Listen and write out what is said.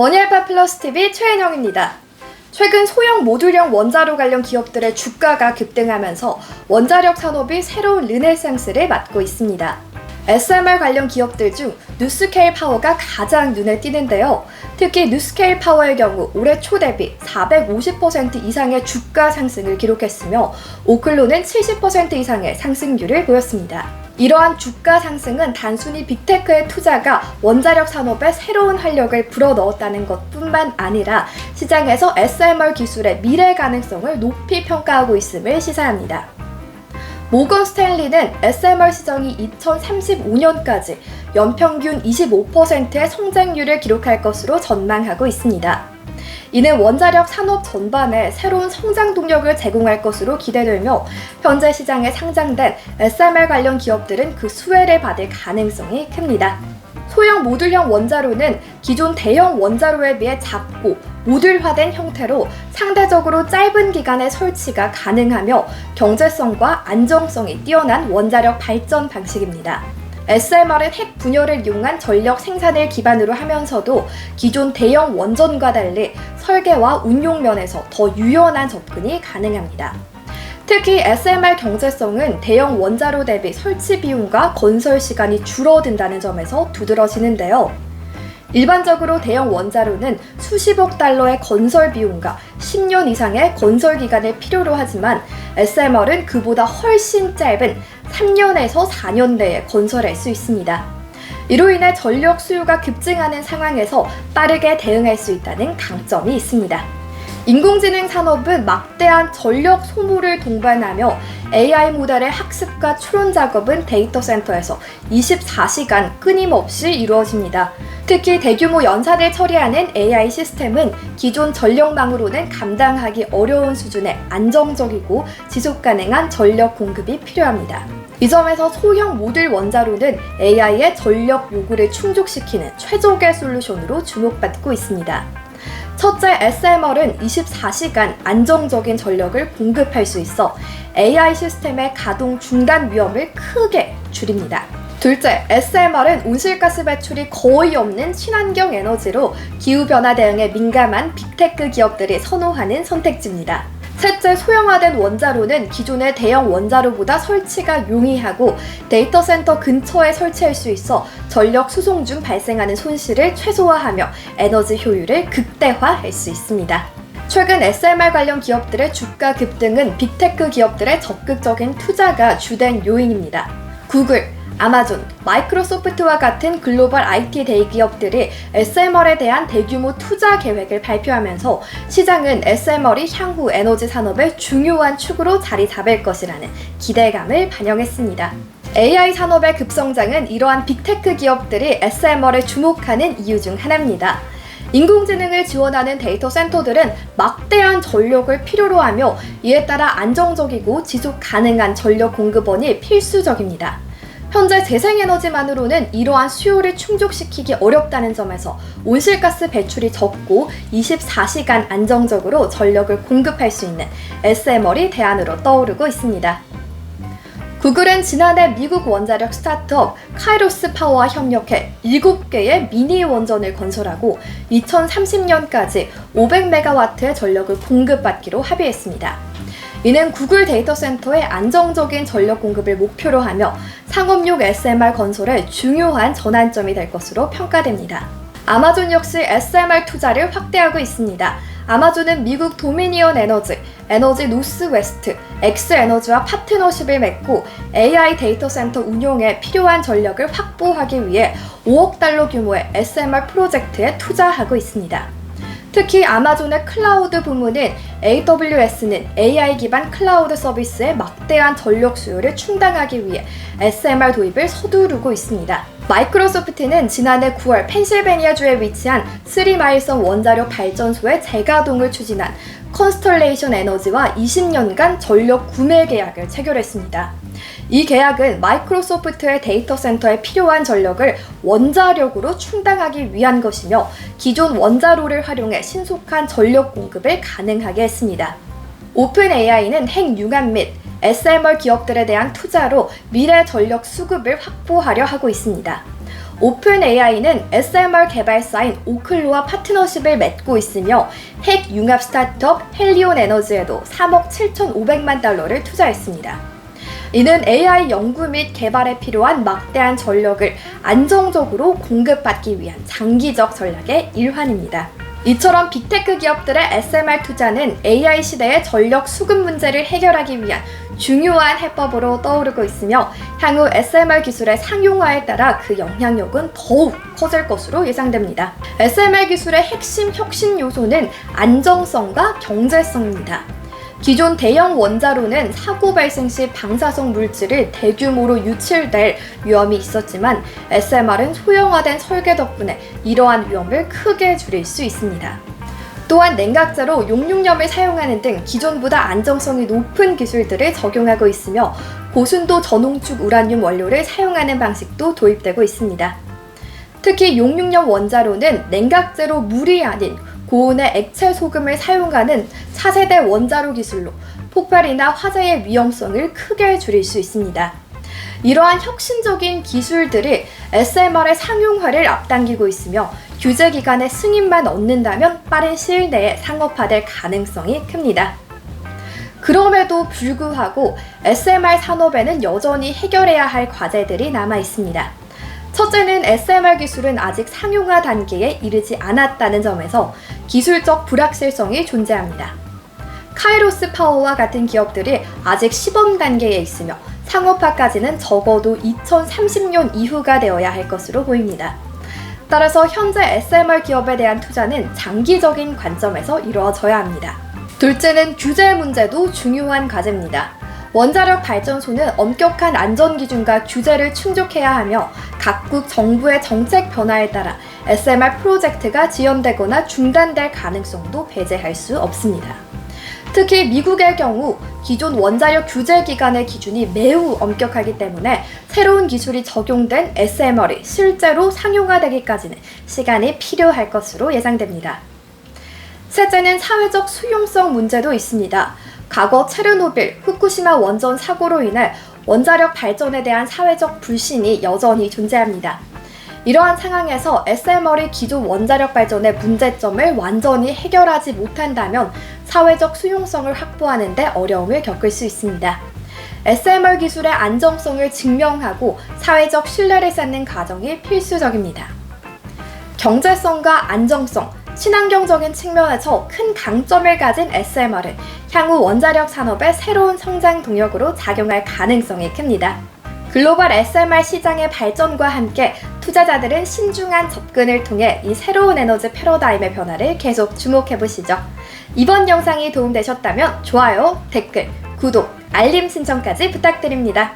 머니알파 플러스 TV 최은영입니다. 최근 소형 모듈형 원자로 관련 기업들의 주가가 급등하면서 원자력 산업이 새로운 르네상스를 맞고 있습니다. SMR 관련 기업들 중 뉴스케일 파워가 가장 눈에 띄는데요. 특히 뉴스케일 파워의 경우 올해 초 대비 450% 이상의 주가 상승을 기록했으며 오클로는 70% 이상의 상승률을 보였습니다. 이러한 주가 상승은 단순히 빅테크의 투자가 원자력 산업에 새로운 활력을 불어넣었다는 것 뿐만 아니라 시장에서 SMR 기술의 미래 가능성을 높이 평가하고 있음을 시사합니다. 모건 스탠리는 SMR 시장이 2035년까지 연평균 25%의 성장률을 기록할 것으로 전망하고 있습니다. 이는 원자력 산업 전반에 새로운 성장 동력을 제공할 것으로 기대되며 현재 시장에 상장된 SMR 관련 기업들은 그 수혜를 받을 가능성이 큽니다. 소형 모듈형 원자로는 기존 대형 원자로에 비해 작고 모듈화된 형태로 상대적으로 짧은 기간에 설치가 가능하며 경제성과 안정성이 뛰어난 원자력 발전 방식입니다. SMR은 핵 분열을 이용한 전력 생산을 기반으로 하면서도 기존 대형 원전과 달리 설계와 운용 면에서 더 유연한 접근이 가능합니다. 특히 SMR 경제성은 대형 원자로 대비 설치 비용과 건설 시간이 줄어든다는 점에서 두드러지는데요. 일반적으로 대형 원자로는 수십억 달러의 건설 비용과 10년 이상의 건설 기간을 필요로 하지만 SMR은 그보다 훨씬 짧은 3년에서 4년 내에 건설할 수 있습니다. 이로 인해 전력 수요가 급증하는 상황에서 빠르게 대응할 수 있다는 강점이 있습니다. 인공지능 산업은 막대한 전력 소모를 동반하며 AI 모델의 학습과 추론 작업은 데이터 센터에서 24시간 끊임없이 이루어집니다. 특히 대규모 연산을 처리하는 AI 시스템은 기존 전력망으로는 감당하기 어려운 수준의 안정적이고 지속 가능한 전력 공급이 필요합니다. 이 점에서 소형 모듈 원자로는 AI의 전력 요구를 충족시키는 최적의 솔루션으로 주목받고 있습니다. 첫째, SMR은 24시간 안정적인 전력을 공급할 수 있어 AI 시스템의 가동 중단 위험을 크게 줄입니다. 둘째, SMR은 온실가스 배출이 거의 없는 친환경 에너지로 기후변화 대응에 민감한 빅테크 기업들이 선호하는 선택지입니다. 셋째, 소형화된 원자로는 기존의 대형 원자로보다 설치가 용이하고 데이터 센터 근처에 설치할 수 있어 전력 수송 중 발생하는 손실을 최소화하며 에너지 효율을 극대화할 수 있습니다. 최근 SMR 관련 기업들의 주가 급등은 빅테크 기업들의 적극적인 투자가 주된 요인입니다. 구글, 아마존, 마이크로소프트와 같은 글로벌 IT 대기업들이 SMR에 대한 대규모 투자 계획을 발표하면서 시장은 SMR이 향후 에너지 산업의 중요한 축으로 자리 잡을 것이라는 기대감을 반영했습니다. AI 산업의 급성장은 이러한 빅테크 기업들이 SMR에 주목하는 이유 중 하나입니다. 인공지능을 지원하는 데이터 센터들은 막대한 전력을 필요로 하며 이에 따라 안정적이고 지속 가능한 전력 공급원이 필수적입니다. 현재 재생에너지만으로는 이러한 수요를 충족시키기 어렵다는 점에서 온실가스 배출이 적고 24시간 안정적으로 전력을 공급할 수 있는 SMR이 대안으로 떠오르고 있습니다. 구글은 지난해 미국 원자력 스타트업 카이로스 파워와 협력해 7개의 미니 원전을 건설하고 2030년까지 500메가와트의 전력을 공급받기로 합의했습니다. 이는 구글 데이터 센터의 안정적인 전력 공급을 목표로 하며 상업용 SMR 건설의 중요한 전환점이 될 것으로 평가됩니다. 아마존 역시 SMR 투자를 확대하고 있습니다. 아마존은 미국 도미니언 에너지, 에너지 노스웨스트, 엑스에너지와 파트너십을 맺고 AI 데이터 센터 운용에 필요한 전력을 확보하기 위해 5억 달러 규모의 SMR 프로젝트에 투자하고 있습니다. 특히 아마존의 클라우드 부문인 AWS는 AI 기반 클라우드 서비스의 막대한 전력 수요를 충당하기 위해 SMR 도입을 서두르고 있습니다. 마이크로소프트는 지난해 9월 펜실베니아주에 위치한 스리마일선 원자력 발전소의 재가동을 추진한 컨스톨레이션 에너지와 20년간 전력 구매 계약을 체결했습니다. 이 계약은 마이크로소프트의 데이터 센터에 필요한 전력을 원자력으로 충당하기 위한 것이며 기존 원자로를 활용해 신속한 전력 공급을 가능하게 했습니다. 오픈 AI는 핵융합 및 SMR 기업들에 대한 투자로 미래 전력 수급을 확보하려 하고 있습니다. 오픈 AI는 SMR 개발사인 오클로와 파트너십을 맺고 있으며 핵 융합 스타트업 헬리온 에너지에도 3억 7,500만 달러를 투자했습니다. 이는 AI 연구 및 개발에 필요한 막대한 전력을 안정적으로 공급받기 위한 장기적 전략의 일환입니다. 이처럼 빅테크 기업들의 SMR 투자는 AI 시대의 전력 수급 문제를 해결하기 위한 중요한 해법으로 떠오르고 있으며 향후 SMR 기술의 상용화에 따라 그 영향력은 더욱 커질 것으로 예상됩니다. SMR 기술의 핵심 혁신 요소는 안정성과 경제성입니다. 기존 대형 원자로는 사고 발생 시 방사성 물질을 대규모로 유출될 위험이 있었지만 SMR은 소형화된 설계 덕분에 이러한 위험을 크게 줄일 수 있습니다. 또한 냉각제로 용융염을 사용하는 등 기존보다 안정성이 높은 기술들을 적용하고 있으며 고순도 전홍축 우라늄 원료를 사용하는 방식도 도입되고 있습니다. 특히 용융염 원자로는 냉각제로 물이 아닌 고온의 액체 소금을 사용하는 차세대 원자로 기술로 폭발이나 화재의 위험성을 크게 줄일 수 있습니다. 이러한 혁신적인 기술들이 SMR의 상용화를 앞당기고 있으며 규제 기관의 승인만 얻는다면 빠른 시일 내에 상업화될 가능성이 큽니다. 그럼에도 불구하고 SMR 산업에는 여전히 해결해야 할 과제들이 남아 있습니다. 첫째는 SMR 기술은 아직 상용화 단계에 이르지 않았다는 점에서 기술적 불확실성이 존재합니다. 카이로스 파워와 같은 기업들이 아직 시범 단계에 있으며 상업화까지는 적어도 2030년 이후가 되어야 할 것으로 보입니다. 따라서 현재 SMR 기업에 대한 투자는 장기적인 관점에서 이루어져야 합니다. 둘째는 규제 문제도 중요한 과제입니다. 원자력 발전소는 엄격한 안전 기준과 규제를 충족해야 하며 각국 정부의 정책 변화에 따라 SMR 프로젝트가 지연되거나 중단될 가능성도 배제할 수 없습니다. 특히 미국의 경우 기존 원자력 규제 기관의 기준이 매우 엄격하기 때문에 새로운 기술이 적용된 SMR이 실제로 상용화되기까지는 시간이 필요할 것으로 예상됩니다. 셋째는 사회적 수용성 문제도 있습니다. 과거 체르노빌, 후쿠시마 원전 사고로 인해 원자력 발전에 대한 사회적 불신이 여전히 존재합니다. 이러한 상황에서 SMR이 기존 원자력 발전의 문제점을 완전히 해결하지 못한다면 사회적 수용성을 확보하는 데 어려움을 겪을 수 있습니다. SMR 기술의 안정성을 증명하고 사회적 신뢰를 쌓는 과정이 필수적입니다. 경제성과 안정성, 친환경적인 측면에서 큰 강점을 가진 SMR은 향후 원자력 산업의 새로운 성장 동력으로 작용할 가능성이 큽니다. 글로벌 SMR 시장의 발전과 함께 투자자들은 신중한 접근을 통해 이 새로운 에너지 패러다임의 변화를 계속 주목해 보시죠. 이번 영상이 도움되셨다면 좋아요, 댓글, 구독, 알림 신청까지 부탁드립니다.